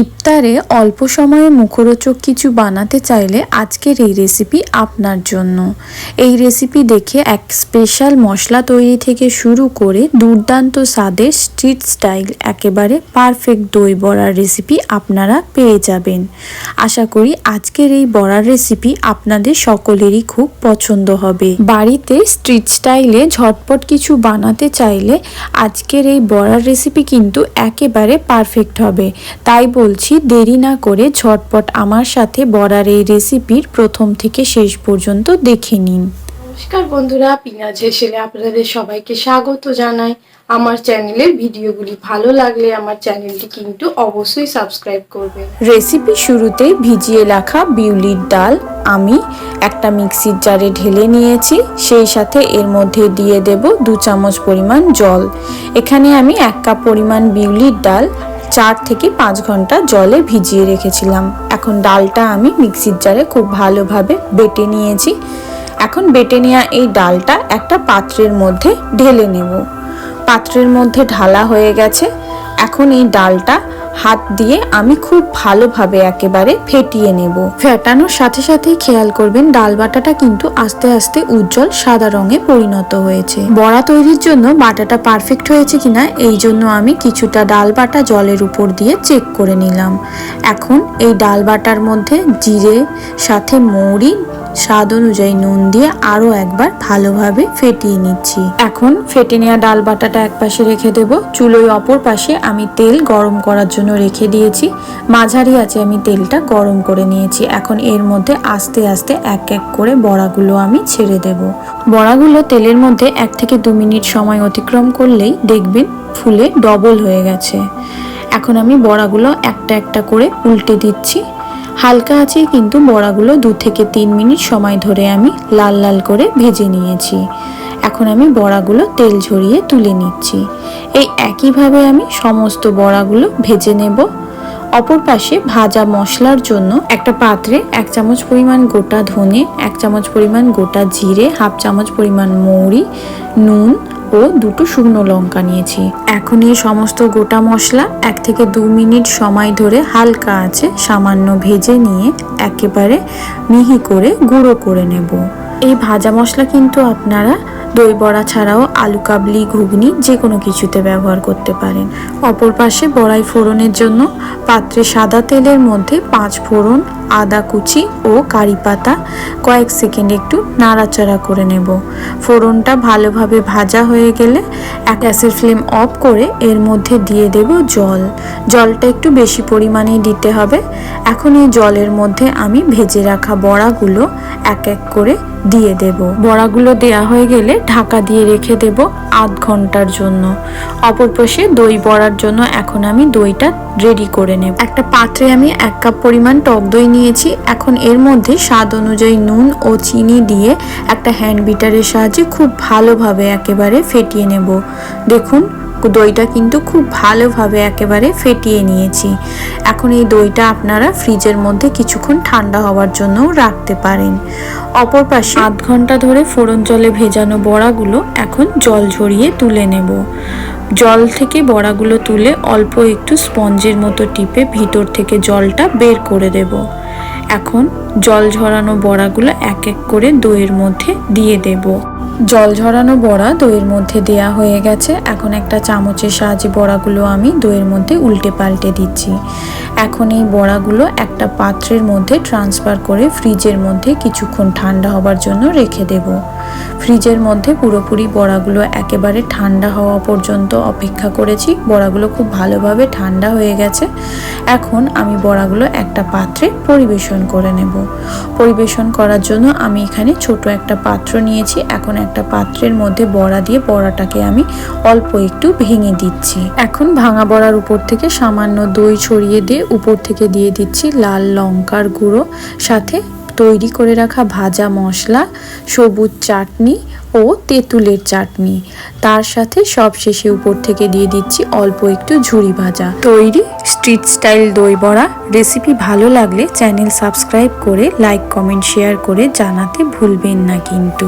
ইফতারে অল্প সময়ে মুখরোচক কিছু বানাতে চাইলে আজকের এই রেসিপি আপনার জন্য। এই রেসিপি দেখে এক স্পেশাল মশলা তৈরি থেকে শুরু করে দুর্দান্ত স্বাদের স্ট্রিট স্টাইল একেবারে পারফেক্ট দই বড়ার রেসিপি আপনারা পেয়ে যাবেন। আশা করি আজকের এই বড়ার রেসিপি আপনাদের সকলেরই খুব পছন্দ হবে। বাড়িতে স্ট্রিট স্টাইলে ঝটপট কিছু বানাতে চাইলে আজকের এই বড়ার রেসিপি কিন্তু একেবারে পারফেক্ট হবে। তাই বলছি দেরি না করে ঝটপট আমার সাথে বড়ার এই রেসিপির প্রথম থেকে শেষ পর্যন্ত দেখে নিন। নমস্কার বন্ধুরা পিনাজ হেসেলে আপনাদের সবাইকে স্বাগত জানাই। আমার চ্যানেলের ভিডিওগুলি ভালো লাগলে আমার চ্যানেলটি কিন্তু অবশ্যই সাবস্ক্রাইব করবে রেসিপি শুরুতেই ভিজিয়ে রাখা বিউলির ডাল আমি একটা মিক্সির জারে ঢেলে নিয়েছি সেই সাথে এর মধ্যে দিয়ে দেব দু চামচ পরিমাণ জল। এখানে আমি এক কাপ পরিমাণ বিউলির ডাল চার থেকে পাঁচ ঘণ্টা জলে ভিজিয়ে রেখেছিলাম। এখন ডালটা আমি মিক্সির জারে খুব ভালোভাবে বেটে নিয়েছি। এখন বেটে নেওয়া এই ডালটা একটা পাত্রের মধ্যে ঢেলে নেব। পাত্রের মধ্যে ঢালা হয়ে গেছে। এখন এই ডালটা হাত দিয়ে আমি খুব ভালোভাবে একেবারে ফেটিয়ে নেব। ফেটানোর সাথে সাথেই খেয়াল করবেন ডাল বাটাটা কিন্তু আস্তে আস্তে উজ্জ্বল সাদা রঙে পরিণত হয়েছে। বড়া তৈরির জন্য বাটাটা পারফেক্ট হয়েছে কিনা এই জন্য আমি কিছুটা ডাল বাটা জলের উপর দিয়ে চেক করে নিলাম। এখন এই ডাল বাটার মধ্যে জিরে, সাথে মৌরি স্বাদ অনুযায়ী নুন দিয়ে আরও একবার ভালোভাবে ফেটিয়ে নিচ্ছি। এখন ফেটে নেওয়া ডাল বাটাটা এক পাশে রেখে দেব। চুলোয় অপর পাশে আমি তেল গরম করার জন্য রেখে দিয়েছি। মাঝারি আছে আমি তেলটা গরম করে নিয়েছি। এখন এর মধ্যে আস্তে আস্তে এক এক করে বড়াগুলো আমি ছেড়ে দেব। বড়াগুলো তেলের মধ্যে এক থেকে দু মিনিট সময় অতিক্রম করলেই দেখবেন ফুলে ডবল হয়ে গেছে। এখন আমি বড়াগুলো একটা একটা করে উল্টে দিচ্ছি। হালকা আছে কিন্তু বড়াগুলো দু থেকে তিন মিনিট সময় ধরে আমি লাল লাল করে ভেজে নিয়েছি। এখন আমি বড়াগুলো তেল ঝরিয়ে তুলে নিচ্ছি। এই একইভাবে আমি সমস্ত বড়াগুলো ভেজে নেব। অপর পাশে ভাজা মশলার জন্য একটা পাত্রে এক চামচ পরিমাণ গোটা ধনে, এক চামচ পরিমাণ গোটা জিরে, হাফ চামচ পরিমাণ মৌরি, নুন ও দুটো শুকনো লঙ্কা নিয়েছি। এখন এই সমস্ত গোটা মশলা এক থেকে দু মিনিট সময় ধরে হালকা আছে সামান্য ভেজে নিয়ে একেবারে মিহি করে গুঁড়ো করে নেব। এই ভাজা মশলা কিন্তু আপনারা দই বড়া ছাড়াও আলু, কাবলি, ঘুগনি যে কোনো কিছুতে ব্যবহার করতে পারেন। অপর পাশে বড়াই ফোড়নের জন্য পাত্রে সাদা তেলের মধ্যে পাঁচ ফোড়ন, আদা কুচি ও কারি পাতা কয়েক সেকেন্ড একটু নাড়াচাড়া করে নেব। ফোড়নটা ভালোভাবে ভাজা হয়ে গেলে এক গ্যাসের ফ্লেম অফ করে এর মধ্যে দিয়ে দেব জল। জলটা একটু বেশি পরিমাণে দিতে হবে। এখন এই জলের মধ্যে আমি ভেজে রাখা বড়াগুলো এক এক করে দিয়ে দেব। বড়াগুলো দেয়া হয়ে গেলে ঢাকা দিয়ে রেখে দেব আধ ঘণ্টার জন্য। অপর পাশে দই বড়ার জন্য এখন আমি দইটা রেডি করে নেব। একটা পাত্রে আমি এক কাপ পরিমাণ টক দই নিয়েছি। এখন এর মধ্যে স্বাদ অনুযায়ী নুন ও চিনি দিয়ে একটা হ্যান্ড বিটারের সাহায্যে খুব ভালোভাবে একেবারে ফেটিয়ে নেব। দেখুন দইটা কিন্তু খুব ভালোভাবে একেবারে ফেটিয়ে নিয়েছি। এখন এই দইটা আপনারা ফ্রিজের মধ্যে কিছুক্ষণ ঠান্ডা হওয়ার জন্যও রাখতে পারেন। অপর পাশে আধ ঘণ্টা ধরে ফোড়ন জলে ভেজানো বড়াগুলো এখন জল ঝরিয়ে তুলে নেব। জল থেকে বড়াগুলো তুলে অল্প একটু স্পঞ্জের মতো টিপে ভিতর থেকে জলটা বের করে দেব। এখন জল ঝরানো বড়াগুলো এক এক করে দইয়ের মধ্যে দিয়ে দেব। জল ঝরানো বড়া দইয়ের মধ্যে দেয়া হয়ে গেছে। এখন একটা চামচের সাহায্যে বড়াগুলো আমি দইয়ের মধ্যে উল্টে পাল্টে দিচ্ছি। এখন এই বড়াগুলো একটা পাত্রের মধ্যে ট্রান্সফার করে ফ্রিজের মধ্যে কিছুক্ষণ ঠান্ডা হবার জন্য রেখে দেব। ফ্রিজের মধ্যে পুরোপুরি বড়াগুলো একেবারে ঠান্ডা হওয়া পর্যন্ত অপেক্ষা করেছি। বড়াগুলো খুব ভালোভাবে ঠান্ডা হয়ে গেছে। এখন আমি বড়াগুলো একটা পাত্রে পরিবেশন করে নেব। পরিবেশন করার জন্য আমি এখানে ছোট একটা পাত্র নিয়েছি। এখন একটা পাত্রের মধ্যে বড়া দিয়ে বড়াটাকে আমি অল্প একটু ভেঙে দিচ্ছি। এখন ভাঙা বড়ার উপর থেকে সামান্য দই ছড়িয়ে দিয়ে উপর থেকে দিয়ে দিচ্ছি লাল লঙ্কার গুঁড়ো, সাথে তৈরি করে রাখা ভাজা মশলা, সবুজ চাটনি ও তেঁতুলের চাটনি। তার সাথে সব শেষে উপর থেকে দিয়ে দিচ্ছি অল্প একটু ঝুড়ি ভাজা। তৈরি স্ট্রিট স্টাইল দই বড়া। রেসিপি ভালো লাগলে চ্যানেল সাবস্ক্রাইব করে, লাইক, কমেন্ট, শেয়ার করে জানাতে ভুলবেন না কিন্তু।